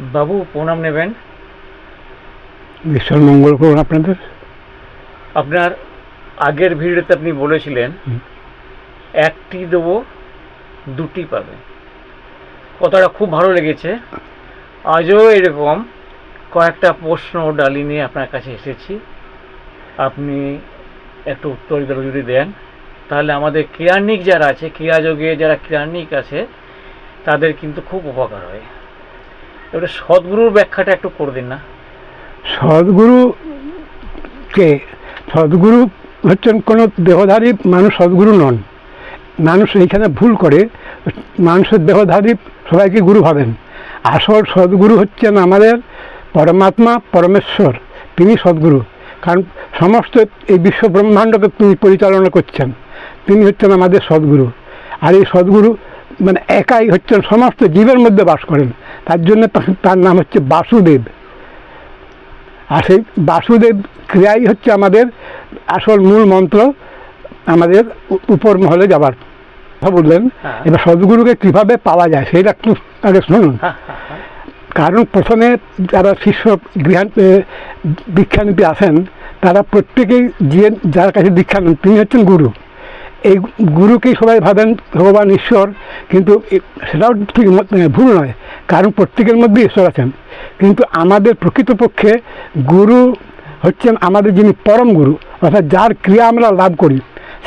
বাবু প্রণাম নেবেন। ঈশ্বর মঙ্গল করুন আপনাদের। আপনার আগের ভিডিওতে আপনি বলেছিলেন একটি দেবো দুটি পাবে। কথাটা খুব ভালো লেগেছে। আজও এরকম কয়েকটা প্রশ্ন ডালি নিয়ে আপনার কাছে এসেছি। আপনি একটু উত্তর যদি দেন তাহলে আমাদের ক্রিয়ানিক যারা আছে ক্রিয়াযোগে যারা ক্রিয়ানিক আছে তাদের কিন্তু খুব উপকার হয়। এবারে সদ্গুরুর ব্যাখ্যাটা একটু করে দিন না। সদ্গুরু কে? সদ্গুরু হচ্ছেন কোনো দেহধারী মানুষ সদ্গুরু নন। মানুষ এইখানে ভুল করে, মানুষের দেহধারী সবাইকে গুরু ভাবেন। আসল সদ্গুরু হচ্ছেন আমাদের পরমাত্মা, পরমেশ্বর, তিনি সদ্গুরু। কারণ সমস্ত এই বিশ্ব ব্রহ্মাণ্ডকে তিনি পরিচালনা করছেন। তিনি হচ্ছেন আমাদের সদ্গুরু। আর এই সদ্গুরু মানে একাই হচ্ছেন সমস্ত জীবের মধ্যে বাস করেন। তার জন্য তার নাম হচ্ছে বাসুদেব। আর সেই বাসুদেব ক্রিয়াই হচ্ছে আমাদের আসল মূল মন্ত্র আমাদের উপর মহলে যাবার। কথা বললেন? হ্যাঁ। এবার সদ্গুরুকে কীভাবে পাওয়া যায় সেটা একটু আগে শুনুন। হ্যাঁ হ্যাঁ কারণ প্রথমে যারা শিষ্য গৃহান দীক্ষা নিতে আসেন তারা প্রত্যেকেই যে যার কাছে দীক্ষা নেন তিনি হচ্ছেন গুরু। এই গুরুকেই সবাই ভাবেন ভগবান ঈশ্বর কিন্তু সেটাও ঠিক ম- ভুল নয় কারণ প্রত্যেকের মধ্যে ঈশ্বর আছেন। কিন্তু আমাদের প্রকৃতপক্ষে গুরু হচ্ছেন আমাদের যিনি পরম গুরু অর্থাৎ যার ক্রিয়া আমরা লাভ করি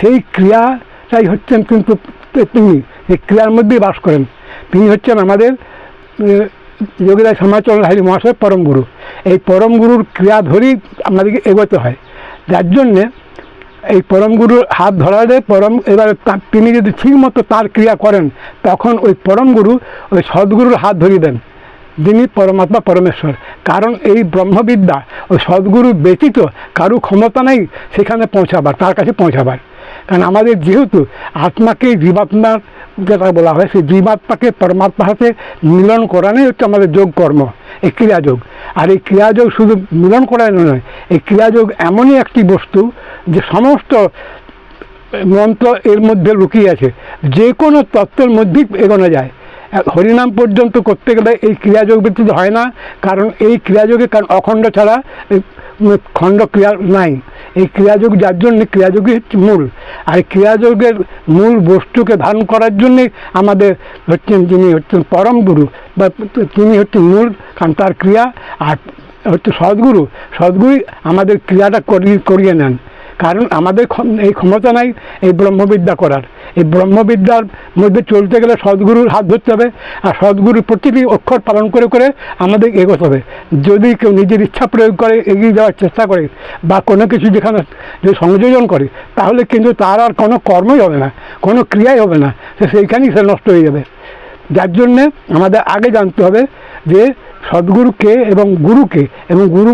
সেই ক্রিয়াটাই হচ্ছেন কিন্তু তিনি এই ক্রিয়ার মধ্যেই বাস করেন। তিনি হচ্ছেন আমাদের এ, যোগীরাজ সমাচরণ হারি মহাশয় পরম গুরু। এই পরম গুরুর ক্রিয়া ধরেই আমাদেরকে এগোতে হয়। যার জন্যে এই পরম গুরুর হাত ধরালে পরম এবার তিনি যদি ঠিকমতো তার ক্রিয়া করেন, তখন ওই পরম গুরু ওই সদ্গুরুর হাত ধরিয়ে দেন, যিনি পরমাত্মা পরমেশ্বর। কারণ এই ব্রহ্মবিদ্যা ও সদ্গুরু ব্যতীত কারু ক্ষমতা নেই সেখানে পৌঁছাবার, তার কাছে পৌঁছাবার। কারণ আমাদের যেহেতু আত্মাকে জীবাত্মার যেটা বলা হয়, সেই জীবাত্মাকে পরমাত্মার সাথে মিলন করানোই হচ্ছে আমাদের যোগ কর্ম, এই ক্রিয়াযোগ। আর এই ক্রিয়াযোগ শুধু মিলন করানো নয়, এই ক্রিয়াযোগ এমনই একটি বস্তু যে সমস্ত মন্ত্র এর মধ্যে লুকিয়ে আছে, যে কোনো তত্ত্বের মধ্যেই এগোনো যায়। হরিনাম পর্যন্ত করতে গেলে এই ক্রিয়াযোগ ব্যতীত হয় না, কারণ এই ক্রিয়াযোগে কারণ অখণ্ড ছাড়া খণ্ড ক্রিয়া নাই। এই ক্রিয়াযোগ যার জন্য ক্রিয়াযোগই হচ্ছে মূল। আর ক্রিয়াযোগের মূল বস্তুকে ধারণ করার জন্যে আমাদের হচ্ছেন যিনি হচ্ছেন পরম গুরু, বা তিনি হচ্ছেন মূল, কারণ তার ক্রিয়া, আর হচ্ছে সদ্গুরু। সদ্গুরু আমাদের ক্রিয়াটা করিয়ে করিয়ে নেন। কারণ আমাদের এই ক্ষমতা নাই এই ব্রহ্মবিদ্যা করার। এই ব্রহ্মবিদ্যার মধ্যে চলতে গেলে সদ্গুরুর হাত ধরতে হবে আর সদ্গুরুর প্রতিটি অক্ষর পালন করে করে আমাদের এগোতে হবে। যদি কেউ নিজের ইচ্ছা প্রয়োগ করে, এগিয়ে যাওয়ার চেষ্টা করে বা কোনো কিছু যেখানে যদি সংযোজন করে, তাহলে কিন্তু তার আর কোনো কর্মই হবে না, কোনো ক্রিয়াই হবে না। সে সেইখানেই সে নষ্ট হয়ে যাবে। যার জন্যে আমাদের আগে জানতে হবে যে সদ্গুরুকে এবং গুরুকে এবং গুরু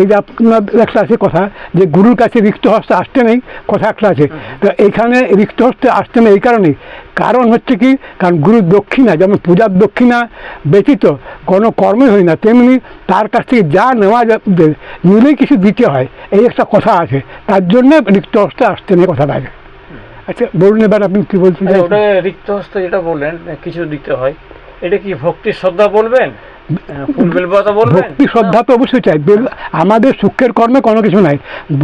এই যে আপনার একটা আছে কথা যে গুরুর কাছে রিক্ত হস্তে আসতে নেই কথা একটা আছে। তো এখানে রিক্ত হস্তে আসতে নেই এই কারণেই কারণ হচ্ছে কি কারণ গুরুর দক্ষিণা যেমন পূজার দক্ষিণা ব্যতীত কোনো কর্মই হয় না তেমনি তার কাছ থেকে যা নেওয়া যাবে নিলেই কিছু দিতে হয় এই একটা কথা আছে। তার জন্যে রিক্ত হস্তে আসতে নেই কথাটা আগে। আচ্ছা বলুন এবার আপনি কী বলতে আচ্ছা, রিক্ত হস্তে যেটা বললেন কিছু দিতে হয়। এটা কি ভক্তি শ্রদ্ধা বলবেন? ভক্তি শ্রদ্ধা তো অবশ্যই চাই। আমাদের সুখের কর্মে কোনো কিছু নাই।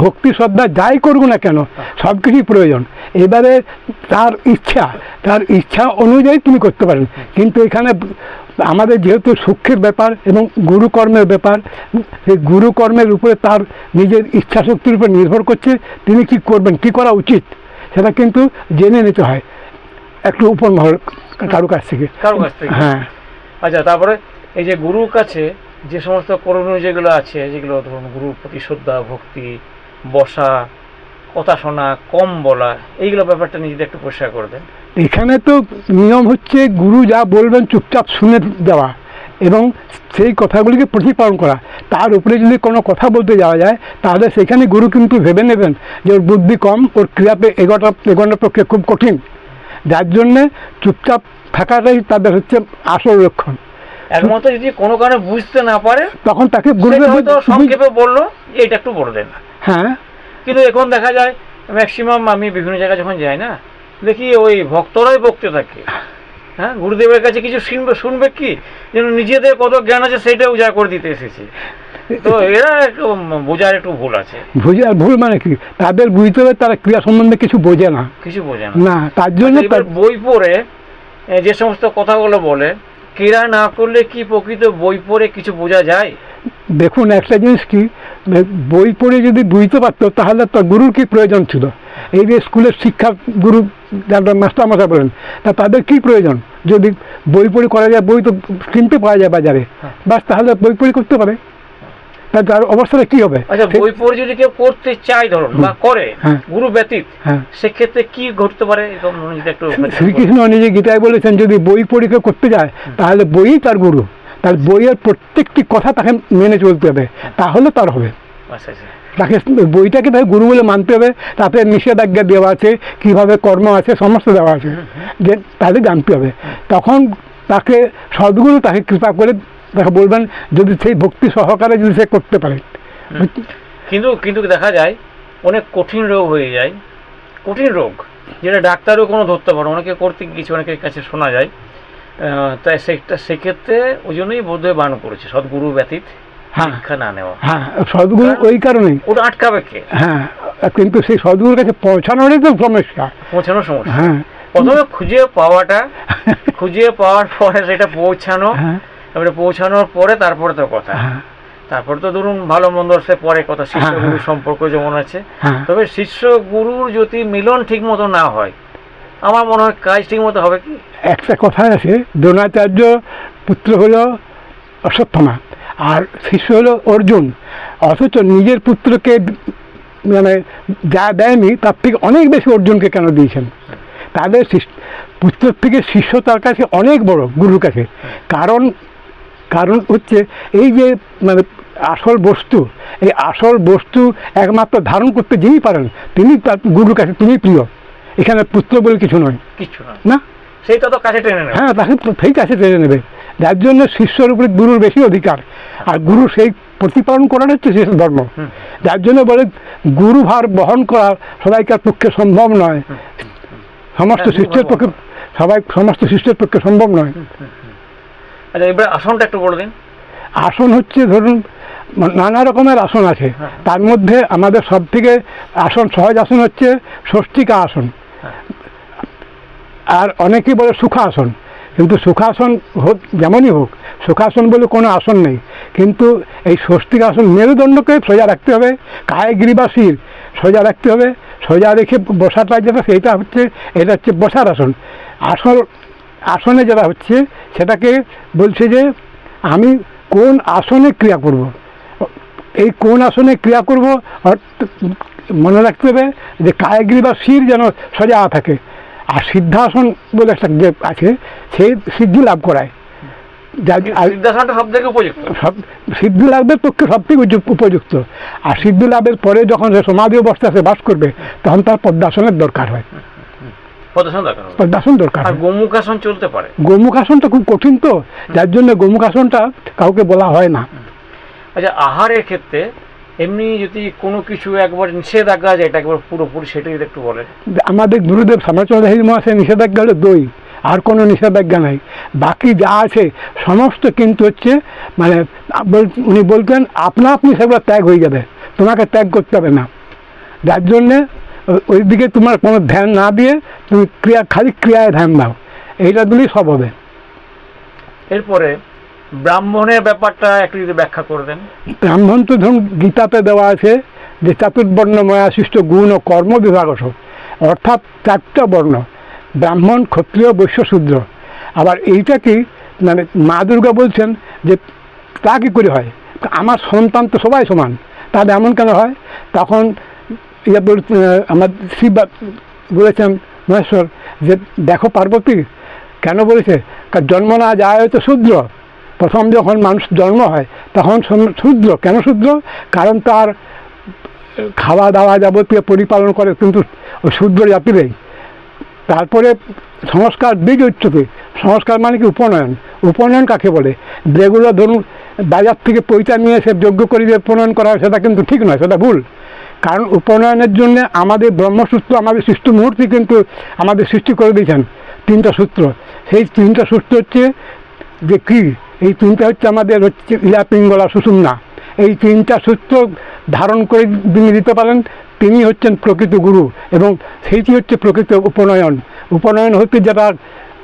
ভক্তি শ্রদ্ধা যাই করব না কেন, সব কিছুই প্রয়োজন। এবারে তার ইচ্ছা তার ইচ্ছা অনুযায়ী তুমি করতে পারেন কিন্তু এখানে আমাদের যেহেতু সুখের ব্যাপার এবং গুরুকর্মের ব্যাপার, সেই গুরুকর্মের উপরে তার নিজের ইচ্ছা শক্তির উপর নির্ভর করছে, তিনি কি করবেন, কি করা উচিত, সেটা কিন্তু জেনে নিতে হয়। একটু উপর কারও কাছ থেকে। কারও কাছ থেকে। হ্যাঁ। আচ্ছা তারপরে এই যে গুরুর কাছে যে সমস্ত করণীয় যেগুলো আছে যেগুলো ধরুন গুরুর প্রতি শ্রদ্ধা ভক্তি বসা কথা শোনা কম বলা এইগুলো ব্যাপারটা নিজেদের একটু পরিষ্কার করে দেন। এখানে তো নিয়ম হচ্ছে গুরু যা বলবেন চুপচাপ শুনে দেওয়া এবং সেই কথাগুলিকে প্রতিপালন করা। তার উপরে যদি কোনো কথা বলতে যাওয়া যায় তাহলে সেখানে গুরু কিন্তু ভেবে নেবেন যে ওর বুদ্ধি কম ওর ক্রিয়াতে এগোটা এগোনোর পক্ষে খুব কঠিন। যার জন্যে চুপচাপ থাকাটাই তাদের হচ্ছে আসল লক্ষণ। একমাত্র যদি কোনো কারণে বুঝতে না পারে তখন তাকে সংক্ষেপে বলল যে এটা একটু বলে দেন। হ্যাঁ। কিন্তু এখন দেখা যায় ম্যাক্সিমাম আমি বিভিন্ন জায়গায় যখন যাই না দেখি ওই ভক্তরাই বকতে থাকে। হ্যাঁ গুরুদেবের কাছে কিছু শুনবে শুনবে কি? যেন নিজেদের কত জ্ঞান আছে সেটা উজাড় করে দিতে এসেছে। তো এরা একটু বোঝার একটু ভুল আছে। বুঝে আর ভুল মানে কি? তাদের বুঝতে হবে তারা ক্রিয়া সম্বন্ধে কিছু বোঝে না। কিছু বোঝে না। না তার জন্য আচ্ছা, বই পড়ে যে সমস্ত কথাগুলো বলে ক্রীড়া না করলে কি প্রকৃত বই পড়ে কিছু বোঝা যায়? দেখুন একটা জিনিস কি বই পড়ে যদি বুঝতে পারতো তাহলে তার গুরুর কি প্রয়োজন ছিল? এই যে স্কুলের শিক্ষা গুরু যারা মাস্টার মশাই বলেন তা তাদের কি প্রয়োজন? যদি বই পড়ে করা যায় বই তো কিনতে পাওয়া যায় বাজারে। হ্যাঁ। বাস তাহলে বই পড়ে করতে পারে। তা তার অবস্থাটা কি হবে? আচ্ছা বই পড়ে যদি কেউ করতে চায় ধরুন বা করে হ্যাঁ। গুরু ব্যতীত হ্যাঁ। সেক্ষেত্রে কি ঘটতে পারে? শ্রীকৃষ্ণ নিজে গীতায় বলেছেন যদি বই পরীক্ষা করতে যায় তাহলে বই তার গুরু। তার বইয়ের প্রত্যেকটি কথা তাকে মেনে চলতে হবে। তাহলে তার হবে। আচ্ছা আচ্ছা। তাকে বইটাকে তাকে গুরু বলে মানতে হবে। তাতে নিষেধাজ্ঞা দেওয়া আছে কীভাবে কর্ম আছে সমস্ত দেওয়া আছে। যে তাহলে জানতে হবে। তখন তাকে সদ্গুরু তাকে কৃপা করে তাকে বলবেন যদি সেই ভক্তি সহকারে যদি সে করতে পারে। কিন্তু কিন্তু দেখা যায় অনেক কঠিন রোগ হয়ে যায়। কঠিন রোগ যেটা ডাক্তারও কোনো ধরতে পারে অনেকে করতে কিছু অনেকের কাছে শোনা যায়। তাই সেটা সেক্ষেত্রে ওই জন্যই বোধহয় বান করেছে সদ্গুরু ব্যতীত হ্যাঁ। শিক্ষা না নেওয়া। হ্যাঁ সদ্গুরু ওই কারণেই। ওটা আটকাবে কে? হ্যাঁ কিন্তু সেই সদ্গুরুর কাছে পৌঁছানোরই তো সমস্যা। পৌঁছানোর সমস্যা। হ্যাঁ। প্রথমে খুঁজে পাওয়াটা খুঁজে পাওয়ার পরে সেটা পৌঁছানো হ্যাঁ। তারপরে পৌঁছানোর পরে তারপরে তো কথা। হ্যাঁ। তারপর তো ধরুন ভালো মন্দ সে পরে কথা শিষ্য হ্যাঁ, গুরু হ্যাঁ। সম্পর্ক যেমন আছে। তবে শিষ্য গুরুর যদি মিলন ঠিক মতো না হয় আমার মনে হয় কাজ ঠিক মতো হবে কি? একটা কথা আছে দ্রোণাচার্য পুত্র হলো অশ্বত্থমা আর শিষ্য হলো অর্জুন। অথচ নিজের পুত্রকে মানে যা দেয়নি তার থেকে অনেক বেশি অর্জুনকে কেন দিয়েছেন? তাদের শিষ্য- পুত্রের থেকে শিষ্য তার কাছে অনেক বড় গুরুর কাছে। কারণ কারণ হচ্ছে এই যে মানে আসল বস্তু এই আসল বস্তু একমাত্র ধারণ করতে যিনি পারেন তিনি তার গুরুর কাছে তিনি প্রিয়। এখানে পুত্র বলে কিছু নয়। কিছু না? সেইটা তো কাছে টেনে নেবে। হ্যাঁ তাকে সেই কাছে টেনে নেবে। যার জন্য শিষ্যর উপরে গুরুর বেশি অধিকার। আর গুরু সেই প্রতিপালন করার হচ্ছে শেষ ধর্ম। যার জন্য বলে গুরু ভার বহন করা সবাইকার পক্ষে সম্ভব নয়। সমস্ত হ্যাঁ, শিষ্যের পক্ষে সবাই সমস্ত শিষ্যের পক্ষে সম্ভব নয়। আচ্ছা এবার আসনটা একটু বলে দিন। আসন হচ্ছে ধরুন নানা রকমের আসন আছে। হ্যাঁ। তার মধ্যে আমাদের সব থেকে আসন সহজ আসন হচ্ছে ষষ্ঠিকা আসন। হ্যাঁ। আর অনেকেই বলে সুখাসন। কিন্তু সুখাসন হোক যেমনই হোক সুখাসন বলে কোনো আসন নেই। কিন্তু এই ষষ্ঠিক আসন মেরুদণ্ডকে সোজা রাখতে হবে কায়ে গিরিবাসীর সোজা রাখতে হবে। সোজা রেখে বসাটা যেটা সেইটা হচ্ছে এটা হচ্ছে বসার আসন। আসল আসনে যেটা হচ্ছে সেটাকে বলছে যে আমি কোন আসনে ক্রিয়া করব। এই কোন আসনে ক্রিয়া করব মনে রাখতে হবে যে কায়গিরি বা শির যেন সোজা থাকে। আর সিদ্ধাসন বলে একটা যে আছে সেই সিদ্ধি লাভ করায়। যার সিদ্ধি লাভের পক্ষে সব থেকে উজ- উপযুক্ত। আর সিদ্ধি লাভের পরে যখন সে সমাধি অবস্থায় সে বাস করবে তখন তার পদ্মাসনের দরকার হয়। পদাসন দরকার পদ্মাসন দরকার আর গোমুখাসন চলতে পারে। গোমুখাসনটা খুব কঠিন তো যার জন্য গোমুখাসনটা কাউকে বলা হয় না। আচ্ছা আহারের ক্ষেত্রে এমনি যদি কোনো কিছু একবার নিষেধাজ্ঞা যায় এটা একবার পুরোপুরি সেটা যদি একটু বলেন। আমাদের গুরুদেব শ্যামাচন্দ্র মহাশয় নিষেধাজ্ঞা হলো দই আর কোনো নিষেধাজ্ঞা নাই। বাকি যা আছে সমস্ত কিন্তু হচ্ছে মানে বল- উনি বলতেন আপনা আপনি সেগুলো ত্যাগ হয়ে যাবে তোমাকে ত্যাগ করতে হবে না। যার জন্যে ওই দিকে তোমার কোনো ধ্যান না দিয়ে তুমি ক্রিয়া খালি ক্রিয়ায় ধ্যান দাও। এইটা দিলেই সব হবে। এরপরে ব্রাহ্মণের ব্যাপারটা একটু যদি ব্যাখ্যা করে দেন। ব্রাহ্মণ তো ধরুন গীতাতে দেওয়া আছে যে চাতুর্বর্ণময় সৃষ্ট গুণ ও কর্ম বিভাগস। অর্থাৎ চারটা বর্ণ ব্রাহ্মণ ক্ষত্রিয় বৈশ্য শূদ্র। আবার এইটা কি মানে মা দুর্গা বলছেন যে তা কী করে হয়? আমার সন্তান তো সবাই সমান। তাহলে এমন কেন হয়? তখন ইয়ে বল আমার শিব বলেছেন মহেশ্বর যে, দেখো পার্বতী, কেন বলেছে? কারণ জন্ম না যায় তো শূদ্র। প্রথম যখন মানুষ জন্ম হয়, তখন শূদ্র। কেন শূদ্র? কারণ তার খাওয়া দাওয়া যাবতীয় পরিপালন করে, কিন্তু শূদ্র জাতিরেই তারপরে সংস্কার বীজ উচ্চতে। সংস্কার মানে কি? উপনয়ন। উপনয়ন কাকে বলে? যেগুলো ধরুন, বাজার থেকে পৈতা নিয়ে এসে যোগ্য করে দিয়ে উপনয়ন করা হয়, সেটা কিন্তু ঠিক নয়, সেটা ভুল। কারণ উপনয়নের জন্য আমাদের ব্রহ্মসূত্র, আমাদের সৃষ্টি মুহূর্তে কিন্তু আমাদের সৃষ্টি করে দিয়েছেন তিনটা সূত্র। সেই তিনটা সূত্র হচ্ছে যে কী? এই তিনটা হচ্ছে আমাদের হচ্ছে ইলা পিঙ্গলা সুষুম্না। এই তিনটা সূত্র ধারণ করে তিনি দিতে পারেন, তিনি হচ্ছেন প্রকৃত গুরু এবং সেইটি হচ্ছে প্রকৃত উপনয়ন। উপনয়ন হচ্ছে যারা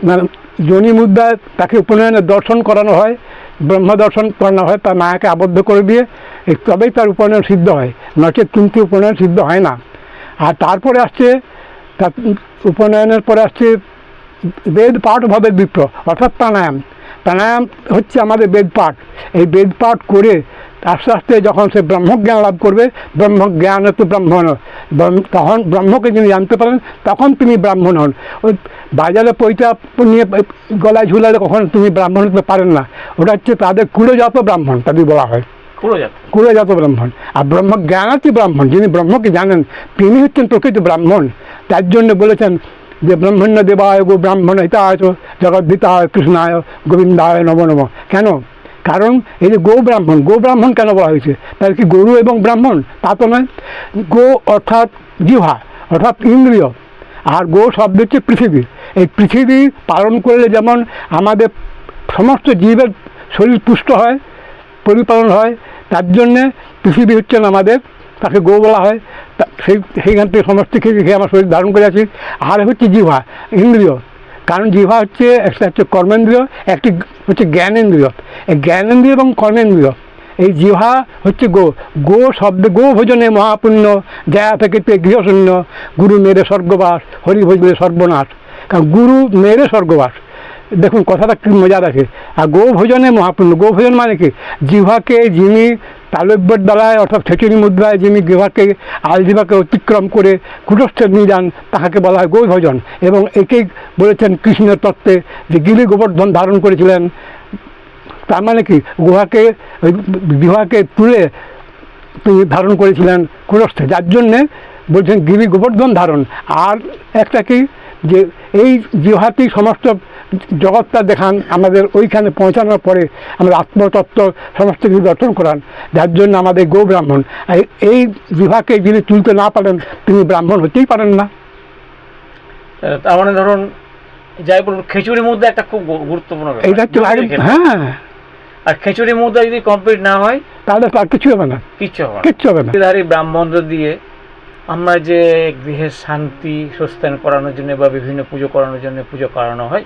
মানে যোনি মুদ্রায় তাকে উপনয়নের দর্শন করানো হয়। ব্রহ্ম দর্শন করানো হয়, তার মায়াকে আবদ্ধ করে দিয়ে তবেই তার উপনয়ন সিদ্ধ হয়। নচেত কিন্তু উপনয়ন সিদ্ধ হয় না। আর তারপরে আসছে, তার উপনয়নের পরে আসছে বেদ পাঠ ভাবে বিপ্র অর্থাৎ প্রাণায়াম। প্রাণায়াম হচ্ছে আমাদের বেদ পাঠ। এই বেদ পাঠ করে আস্তে আস্তে যখন সে ব্রহ্মজ্ঞান লাভ করবে ব্রহ্মজ্ঞান তো ব্রাহ্মণ। তখন ব্রহ্মকে যিনি জানতে পারেন তখন তিনি ব্রাহ্মণ হন। ওই বাজারে পৈতা নিয়ে গলায় ঝুলালে কখন তুমি ব্রাহ্মণ হতে পারেন না। ওটা হচ্ছে তাদের কুলজাত ব্রাহ্মণ তাদের বলা হয়। কুলজাত। ব্রাহ্মণ। আর ব্রহ্ম জ্ঞানাতি ব্রাহ্মণ যিনি ব্রহ্মকে জানেন তিনি হচ্ছেন প্রকৃত ব্রাহ্মণ। তার জন্য বলেছেন যে ব্রহ্মণ্য দেবায় গো ব্রাহ্মণ হিতায় জগদ্দিতায় কৃষ্ণায় গোবিন্দায় নব নব কেন? কারণ এই যে গো ব্রাহ্মণ গো ব্রাহ্মণ কেন বলা হয়েছে? তাহলে কি গরু এবং ব্রাহ্মণ? তা তো নয়। গো অর্থাৎ জিহা অর্থাৎ ইন্দ্রিয়। আর গো শব্দ হচ্ছে পৃথিবী। এই পৃথিবী পালন করলে যেমন আমাদের সমস্ত জীবের শরীর পুষ্ট হয়, পরিপালন হয়, তার জন্যে পৃথিবী হচ্ছেন আমাদের, তাকে গো বলা হয়। সেই সেইখান থেকে সমস্ত খেয়ে খেয়ে আমার শরীর ধারণ করে আছি আর হচ্ছে জিহ্বা, ইন্দ্রিয়। কারণ জিহ্বা হচ্ছে একটা হচ্ছে কর্মেন্দ্রীয়, একটি হচ্ছে জ্ঞানেন্দ্রিয়। এই জ্ঞানেন্দ্রিয় এবং কর্মেন্দ্রীয়, এই জিহ্বা হচ্ছে গো গো শব্দে, গো ভোজনে মহাপুণ্য, জয়া থেকে গৃহশূন্য, গুরু মেরে স্বর্গবাস, হরি ভজলে সর্বনাশ। কারণ গুরু মেরে স্বর্গবাস। দেখুন, কথাটা কি মজা রাখে আর গো ভোজনে মহাপুণ্য, গো ভোজন মানে কি? জিহ্বাকে যিনি তালব্যর দ্বারায় অর্থাৎ ছেচুরি মুদ্রায় যিনি জিহ্বাকে আলজিবাকে অতিক্রম করে কুটস্থে নিয়ে যান তাহাকে বলা হয় গো ভোজন এবং একেই বলেছেন কৃষ্ণের তত্ত্বে যে গিরি গোবর্ধন ধারণ করেছিলেন। তার মানে কি? গুহাকে বিবাহকে তুলে তিনি ধারণ করেছিলেন কুরস্থে যার জন্যে বলছেন গিরি গোবর্ধন ধারণ। আর একটা কি? যে এই জিহাতেই সমস্ত জগৎটা দেখান আমাদের ওইখানে পৌঁছানোর পরে আমরা আত্মতত্ত্ব সমস্ত কিছু দর্শন করান। যার জন্য আমাদের গো ব্রাহ্মণ। এই জিহাকে যিনি তুলতে না পারেন তিনি ব্রাহ্মণ হতেই পারেন না। তার মানে ধরুন যাই বলুন খিচুড়ি মুদ্রা একটা খুব গুরুত্বপূর্ণ আগে- ক্ষেত্রে। হ্যাঁ। আর খিচুড়ি মুদ্রা যদি কমপ্লিট না হয় তাহলে তার কিছু হবে না। কিচ্ছু হবে না। কিচ্ছু হবে না। ব্রাহ্মণদের দিয়ে আমরা যে গৃহের শান্তি সুস্থান করানোর জন্য বা বিভিন্ন পুজো করানোর জন্য পুজো করানো হয়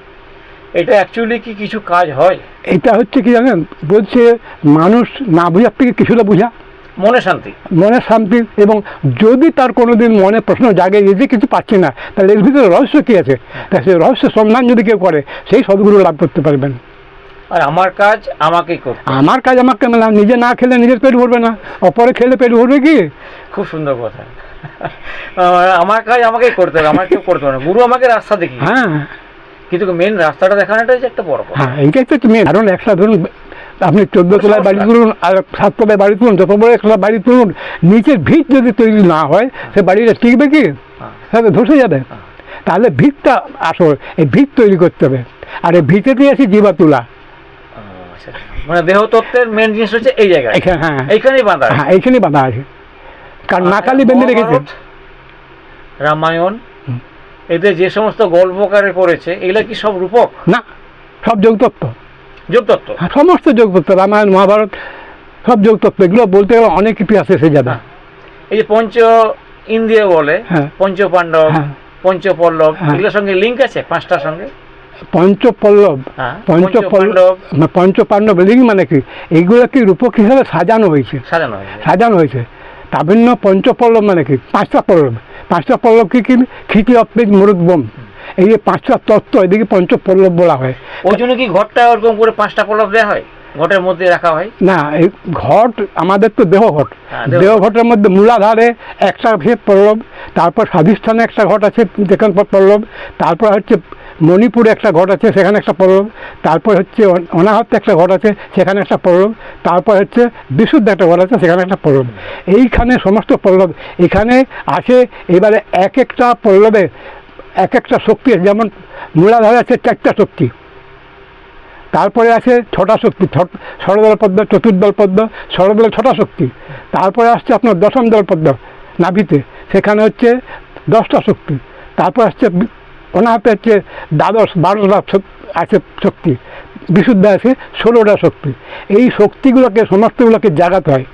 এটা অ্যাকচুয়ালি কি কিছু কাজ হয়? এটা হচ্ছে কি জানেন? বলছে মানুষ না বোঝার থেকে কিছুটা বোঝা। মনে শান্তি। মনে শান্তি এবং যদি তার কোনোদিন মনে প্রশ্ন জাগে এই যে কিছু পাচ্ছি না তাহলে এর ভিতরে রহস্য কী আছে? তা সেই রহস্য সন্ধান যদি কেউ করে সেই সদ্গুরু লাভ করতে পারবেন। আর আমার কাজ আমাকেই করতে আমার কাজ আমাকে না নিজে না খেলে নিজের পেট ভরবে না। অপরে খেলে পেট ভরবে কি? খুব সুন্দর কথা। আমার কাজ আমাকেই করতে হবে আমার কেউ করতে হবে না। গুরু আমাকে রাস্তা দেখি হ্যাঁ। কিন্তু মেন রাস্তাটা দেখানোটাই যে একটা বড় হ্যাঁ এইটাই তো মেন কারণ একটা ধরুন আপনি চোদ্দ তলায় বাড়ি তুলুন আর সাত তলায় বাড়ি তুলুন যত বড় একটা বাড়ি তুলুন নিচের ভিত যদি তৈরি না হয় সে বাড়িটা টিকবে কি? হ্যাঁ। তাহলে ধসে যাবে। তাহলে ভিতটা আসল এই ভিত তৈরি করতে হবে। আর এই ভিতেতেই আছে জীবা তোলা আহ, আচ্ছা। মানে দেহতত্ত্বের মেন জিনিস হচ্ছে এই জায়গায় এখানে হ্যাঁ এইখানেই বাঁধা হ্যাঁ এইখানেই বাঁধা আছে কারণ নাকালি বেঁধে রেখেছে রামায়ণ। এতে যে সমস্ত গল্পকারে করেছে এগুলা কি সব রূপক না সব যোগতত্ত্ব যোগতত্ত্ব হ্যাঁ, সমস্ত যোগতত্ত্ব রামায়ণ মহাভারত সব যোগতত্ত্ব এগুলো বলতে গেলে অনেক ইতিহাস এসে যাবে হ্যাঁ। এই যে পঞ্চ ইন্দ্রিয় বলে হ্যাঁ। পঞ্চ পাণ্ডব হ্যাঁ। পঞ্চ পল্লব হ্যাঁ। এগুলোর সঙ্গে লিঙ্ক আছে পাঁচটার সঙ্গে পঞ্চপল্লব হ্যাঁ, পঞ্চপল্লব পঞ্চপাণ্ডব। লিঙ্গ মানে কি? এইগুলো কি রূপক হিসাবে সাজানো হয়েছে? সাজানো হয়েছে। সাজানো হয়েছে। তাবিন্ন পঞ্চপল্লব মানে কি? পাঁচটা পল্লব পাঁচটা পল্লব কি কি মুরুদ্বম এই যে পাঁচটা তত্ত্ব এদিকে পঞ্চপল্লব বলা হয়। ওই জন্য কি ঘরটা ওরকম করে পাঁচটা পল্লব দেওয়া হয়? ঘটের মধ্যে রাখা হয়? না এই ঘট আমাদের তো দেহঘট হ্যাঁ, দেহঘট। দেহঘটের মধ্যে মূলাধারে একটা আছে পল্লব তারপর স্বাধিষ্ঠানে একটা ঘট আছে যেখানে পল্লব। তারপর হচ্ছে মণিপুরে একটা ঘট আছে, সেখানে একটা পল্লব তারপর হচ্ছে অন- অনাহতে একটা ঘট আছে, সেখানে একটা পল্লব তারপর হচ্ছে বিশুদ্ধ একটা ঘট আছে, সেখানে একটা পল্লব এইখানে সমস্ত পল্লব এখানে আসে এবারে এক একটা পল্লবে এক একটা শক্তি, যেমন মূলাধারে আছে চারটা শক্তি। তারপরে আছে ছটা শক্তি ষড়দল পদ্ম, চতুর্দল পদ্ম ষড়দল ছটা শক্তি। তারপরে আসছে আপনার দশম দল পদ্ম নাভিতে সেখানে হচ্ছে দশটা শক্তি। তারপর আসছে বি- ওনার হাতে হচ্ছে দ্বাদশ বারোটা আছে শক্তি। বিশুদ্ধ আছে ষোলোটা শক্তি। এই শক্তিগুলোকে সমস্তগুলোকে জাগাতে হয়।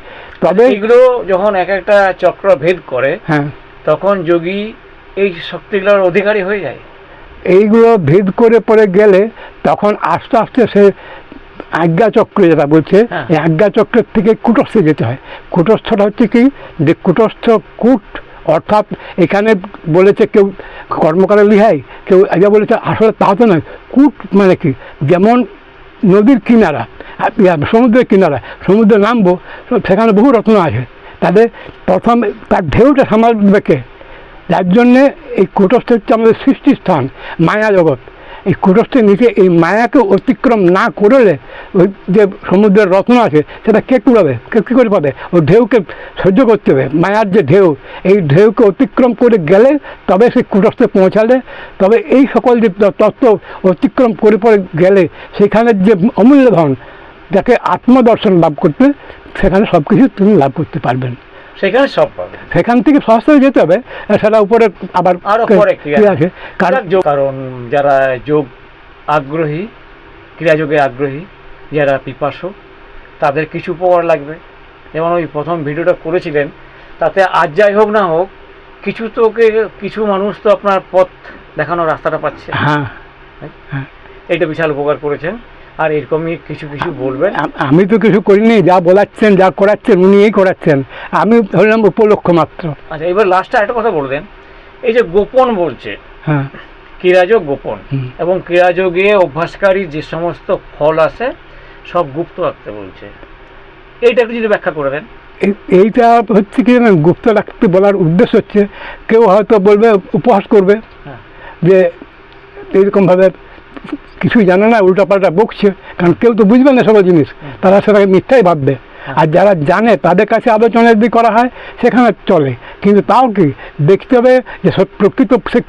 তবে এগুলো যখন এক একটা চক্র ভেদ করে হ্যাঁ। তখন যোগী এই শক্তিগুলোর অধিকারী হয়ে যায়। এইগুলো ভেদ করে পরে গেলে তখন আস্তে আস্তে সে আজ্ঞা চক্র যেটা বলছে হ্যাঁ। এই আজ্ঞা চক্রের থেকে কুটস্থে যেতে হয়। কুটস্থটা হচ্ছে কি? যে কুটস্থ কূট অর্থাৎ এখানে বলেছে কেউ কর্মকারে লিহাই, কেউ এটা বলেছে আসলে তা তো নয়, কূট মানে কি? যেমন নদীর কিনারা সমুদ্রের কিনারা, সমুদ্রে নামবো, সেখানে বহু রত্ন আছে। তাদের প্রথম, তার ঢেউটা সামাল যার জন্যে এই কুটস্থ হচ্ছে আমাদের সৃষ্টিস্থান, মায়া জগৎ। এই কুটস্থের নিচে এই মায়াকে অতিক্রম না করলে ওই যে সমুদ্রের রত্ন আছে, সেটা কে কুড়াবে? কে কী করে পাবে? ওই ঢেউকে সহ্য করতে হবে। মায়ার যে ঢেউ, এই ঢেউকে অতিক্রম করে গেলে তবে সে কুটস্থে পৌঁছালে, তবে এই সকল যে তত্ত্ব অতিক্রম করে পরে গেলে সেখানে যে অমূল্য ধন, যাকে আত্মদর্শন লাভ করতে সেখানে সব কিছু তিনি লাভ করতে পারবেন সেখানে সব পাবে। সেখান থেকে সহস্তে যেতে হবে সেটা উপরে আবার আরও কে- পরে ক্রিয়া আছে কারণ যারা যোগ আগ্রহী ক্রিয়াযোগে আগ্রহী যারা পিপাসু তাদের কিছু উপকার লাগবে। যেমন ওই প্রথম ভিডিওটা করেছিলেন তাতে আজ যাই হোক না হোক কিছু তো ওকে- কিছু মানুষ তো আপনার পথ দেখানোর রাস্তাটা পাচ্ছে। হ্যাঁ। এটা বিশাল উপকার করেছেন। আর এরকমই কিছু কিছু বলবেন? আমি তো কিছু করিনি যা বলাচ্ছেন যা করাচ্ছেন উনিই করাচ্ছেন। আমি ধরলাম উপলক্ষ মাত্র। আচ্ছা এবার লাস্টে একটা কথা বলবেন এই যে গোপন বলছে হ্যাঁ। ক্রীড়াযোগ গোপন এবং ক্রীড়াযোগে অভ্যাসকারী যে সমস্ত ফল আছে সব গুপ্ত রাখতে বলছে। এইটা একটু যদি ব্যাখ্যা করে দেন। এইটা হচ্ছে কি গুপ্ত রাখতে বলার উদ্দেশ্য হচ্ছে কেউ হয়তো বলবে উপহাস করবে হ্যাঁ। যে এইরকমভাবে কিছুই জানে না উল্টাপাল্টা বকছে কারণ কেউ তো বুঝবে না সব জিনিস। তারা সেটাকে মিথ্যাই ভাববে। আর যারা জানে তাদের কাছে আলোচনা যদি করা হয় সেখানে চলে। কিন্তু তাও কি? দেখতে হবে যে প্রকৃত সে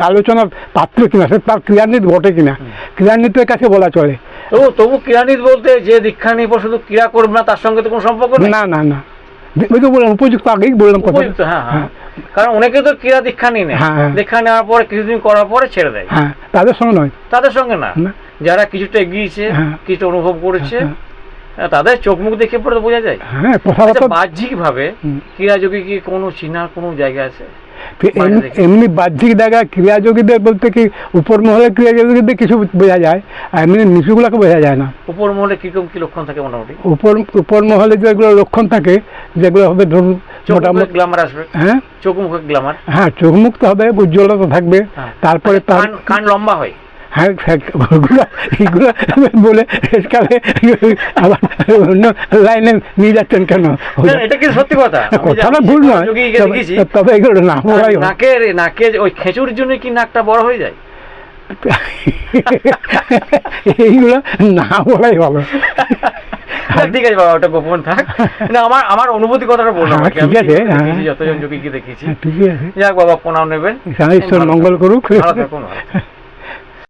আলোচনার পাত্র কিনা সে তার ক্রিয়ান্বিত ঘটে কিনা। ক্রিয়ান্বিতের কাছে বলা চলে। তবু তবু ক্রীড়ানিত বলতে যে দীক্ষা নিব শুধু ক্রিয়া করবে না তার সঙ্গে তো কোনো সম্পর্ক না না না। ওই তো বললাম উপযুক্ত আগেই বললাম কথা। হ্যাঁ। হ্যাঁ। কারণ অনেকে তো ক্রীড়া দীক্ষা নিয়ে নেয় হ্যাঁ, হ্যাঁ। দীক্ষা নেওয়ার পরে কিছুদিন করার পরে ছেড়ে দেয়। হ্যাঁ তাদের সঙ্গে নয়। তাদের সঙ্গে না। যারা কিছুটা এগিয়েছে কিছুটা কিছু অনুভব করেছে তাদের চোখ মুখ দেখে পরে তো বোঝা যায়। হ্যাঁ আচ্ছা বাহ্যিক ভাবে ক্রীড়া যোগী কি কোনো চিনার কোনো জায়গা আছে? এমনি- বাহ্যিক দেখা ক্রিয়াযোগীদের বলতে কি উপর মহলে ক্রিয়াযোগীদের কিছু বোঝা যায় আর এমনি নিচুগুলোকে বোঝা যায় না। উপর মহলে কীরকম কি লক্ষণ থাকে মোটামুটি? উপর উপর মহলে যেগুলো লক্ষণ থাকে যেগুলো হবে ধরুন চোখ মুখে মোটামুটি গ্লামার আসবে? হ্যাঁ। চোখ মুখে গ্লামার হ্যাঁ চোখ মুক্ত হবে উজ্জ্বলতা থাকবে। হ্যাঁ। তারপরে তার কান কান লম্বা হয়? হ্যাঁ ওগুলো এইগুলো বলে শেষকালে আবার অন্য লাইনে নিয়ে যাচ্ছেন কেন? এটা কি সত্যি কথা? কথাটা ভুল নয়। তবে- এগুলো না নাকের নাকে ওই খেঁচুর জন্য কি নাকটা বড় হয়ে যায়? এইগুলো না বলাই ভালো। ঠিক আছে বাবা ওটা গোপন থাক। না আমার আমার অনুভূতি কথাটা বললাম হ্যাঁ, ঠিক আছে, হ্যাঁ। যতজন যোগীকে দেখেছি। হ্যাঁ, ঠিকই আছে। যাক বাবা প্রণাম নেবেন। ঈশ্বর মঙ্গল করুক। ভালো থাকুন।